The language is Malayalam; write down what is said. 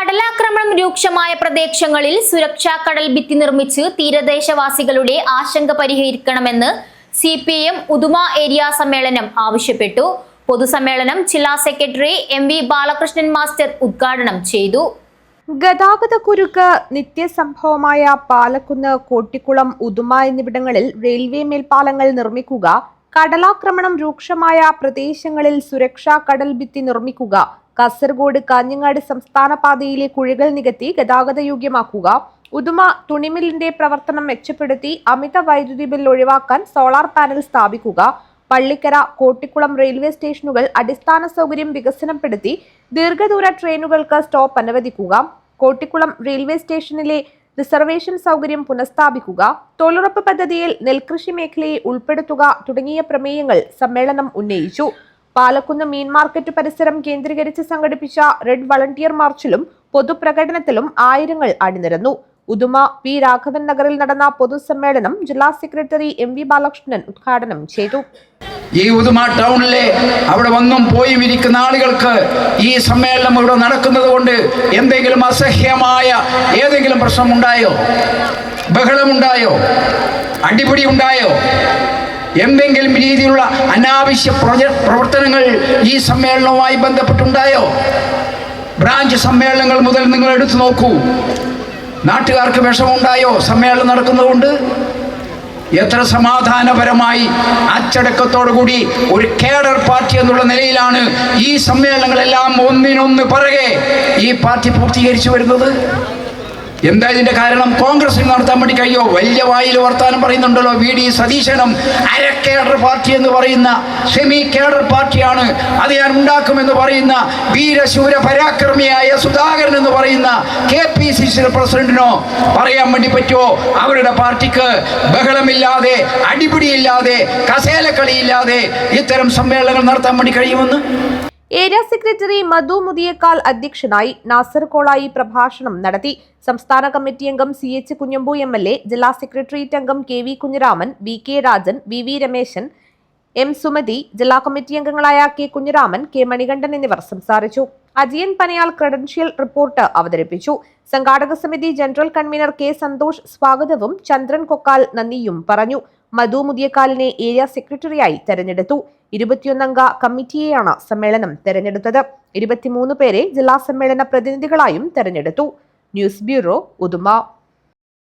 കടലാക്രമണം രൂക്ഷമായ പ്രദേശങ്ങളിൽ സുരക്ഷാ കടൽ ഭിത്തി നിർമ്മിച്ച് തീരദേശവാസികളുടെ ആശങ്ക പരിഹരിക്കണമെന്ന് C P M Uduma area സമ്മേളനം ആവശ്യപ്പെട്ടു. പൊതുസമ്മേളനം ജില്ലാ secretary M V Balakrishnan master ഉദ്ഘാടനം ചെയ്തു. ഗതാഗത കുരുക്ക് നിത്യസംഭവമായ പാലക്കുന്ന് കോട്ടിക്കുളം ഉദുമ എന്നിവിടങ്ങളിൽ റെയിൽവേ മേൽപ്പാലങ്ങൾ നിർമ്മിക്കുക കടലാക്രമണം രൂക്ഷമായ പ്രദേശങ്ങളിൽ സുരക്ഷാ കടൽ ഭിത്തി നിർമ്മിക്കുക കാസർഗോഡ് കാഞ്ഞങ്ങാട് സംസ്ഥാന പാതയിലെ കുഴികൾ നികത്തി ഗതാഗത യോഗ്യമാക്കുക. ഉദുമ തുണിമില്ലിന്റെ പ്രവർത്തനം മെച്ചപ്പെടുത്തി അമിത വൈദ്യുതി ബിൽ ഒഴിവാക്കാൻ സോളാർ പാനൽ സ്ഥാപിക്കുക. പള്ളിക്കര കോട്ടിക്കുളം റെയിൽവേ സ്റ്റേഷനുകൾ അടിസ്ഥാന സൗകര്യം വികസനപ്പെടുത്തി ദീർഘദൂര ട്രെയിനുകൾക്ക് സ്റ്റോപ്പ് അനുവദിക്കുക. കോട്ടിക്കുളം റെയിൽവേ സ്റ്റേഷനിലെ റിസർവേഷൻ സൗകര്യം പുനഃസ്ഥാപിക്കുക. തൊഴിലുറപ്പ് പദ്ധതിയിൽ നെൽകൃഷി മേഖലയെ ഉൾപ്പെടുത്തുക തുടങ്ങിയ പ്രമേയങ്ങൾ സമ്മേളനം ഉന്നയിച്ചു. പാലക്കുന്ന് മീൻ മാർക്കറ്റ് പരിസരം കേന്ദ്രീകരിച്ച് സംഘടിപ്പിച്ച റെഡ് വളണ്ടിയർ മാർച്ചിലും പൊതുപ്രകടനത്തിലും ആയിരങ്ങൾ അണിനിരന്നു. ഉദുമ പി. രാഘവൻ നഗറിൽ നടന്ന പൊതുസമ്മേളനം ജില്ലാ സെക്രട്ടറി എം വി ബാലകൃഷ്ണൻ ഉദ്ഘാടനം ചെയ്തു. ഈ ഉദുമ ടൗണിലെ അവിടെ വന്നും പോയും ഇരിക്കുന്ന ആളുകൾക്ക് ഈ സമ്മേളനം ഇവിടെ നടക്കുന്നത് കൊണ്ട് എന്തെങ്കിലും അസഹ്യമായ ഏതെങ്കിലും പ്രശ്നമുണ്ടായോ? ബഹളമുണ്ടായോ? അടിപിടി ഉണ്ടായോ? എന്തെങ്കിലും രീതിയിലുള്ള അനാവശ്യ പ്രവർത്തനങ്ങൾ ഈ സമ്മേളനവുമായി ബന്ധപ്പെട്ടുണ്ടായോ? ബ്രാഞ്ച് സമ്മേളനങ്ങൾ മുതൽ നിങ്ങൾ എടുത്തു നോക്കൂ. നാട്ടുകാർക്ക് വിഷമമുണ്ടായോ സമ്മേളനം നടക്കുന്നതുകൊണ്ട്? എത്ര സമാധാനപരമായി അച്ചടക്കത്തോടു കൂടി ഒരു കേഡർ പാർട്ടി എന്നുള്ള നിലയിലാണ് ഈ സമ്മേളനങ്ങളെല്ലാം ഒന്നിനൊന്ന് പറകെ ഈ പാർട്ടി പൂർത്തീകരിച്ചു വരുന്നത്? എന്താ ഇതിന്റെ കാരണം? കോൺഗ്രസിന് നടത്താൻ വേണ്ടി കഴിയോ? വലിയ വായിൽ വർത്താനം പറയുന്നുണ്ടല്ലോ വി ഡി സതീശനും. അര കേഡർ പാർട്ടി എന്ന് പറയുന്ന സെമി കേഡർ പാർട്ടിയാണ്. അത് ഞാൻ ഉണ്ടാക്കുമെന്ന് പറയുന്ന വീരശൂര പരാക്രമിയായ സുധാകരൻ എന്ന് പറയുന്ന കെ പി സി സി പ്രസിഡന്റിനോ പറയാൻ വേണ്ടി പറ്റുമോ? അവരുടെ പാർട്ടിക്ക് ബഹളമില്ലാതെ അടിപിടിയില്ലാതെ കസേലക്കളിയില്ലാതെ ഇത്തരം സമ്മേളനങ്ങൾ നടത്താൻ വേണ്ടി കഴിയുമെന്ന്? ഏരിയ സെക്രട്ടറി മധു മുതിയേക്കാൾ അധ്യക്ഷനായി നാസർ കോളായി പ്രഭാഷണം നടത്തി. സംസ്ഥാന കമ്മിറ്റി അംഗം C H Kunhambu M L A ജില്ലാ സെക്രട്ടേറിയറ്റ് അംഗം K V Kunhiraman V K Rajan V V Rameshan M Sumathi ജില്ലാ കമ്മിറ്റി അംഗങ്ങളായ കെ കുഞ്ഞിരാമൻ കെ മണികണ്ഠൻ എന്നിവർ സംസാരിച്ചു. അജിയൻ പനയാൽ ക്രെഡൻഷ്യൽ റിപ്പോർട്ട് അവതരിപ്പിച്ചു. സംഘാടക സമിതി ജനറൽ കൺവീനർ കെ സന്തോഷ് സ്വാഗതവും ചന്ദ്രൻ കൊക്കാൽ നന്ദിയും പറഞ്ഞു. മധു മുതിയക്കാലിനെ ഏരിയ സെക്രട്ടറിയായി തെരഞ്ഞെടുത്തു. ഇരുപത്തിയൊന്നംഗ കമ്മിറ്റിയെയാണ് സമ്മേളനം തെരഞ്ഞെടുത്തത്. ഇരുപത്തിമൂന്ന് പേരെ ജില്ലാ സമ്മേളന പ്രതിനിധികളായും തെരഞ്ഞെടുത്തു. News bureau Uduma.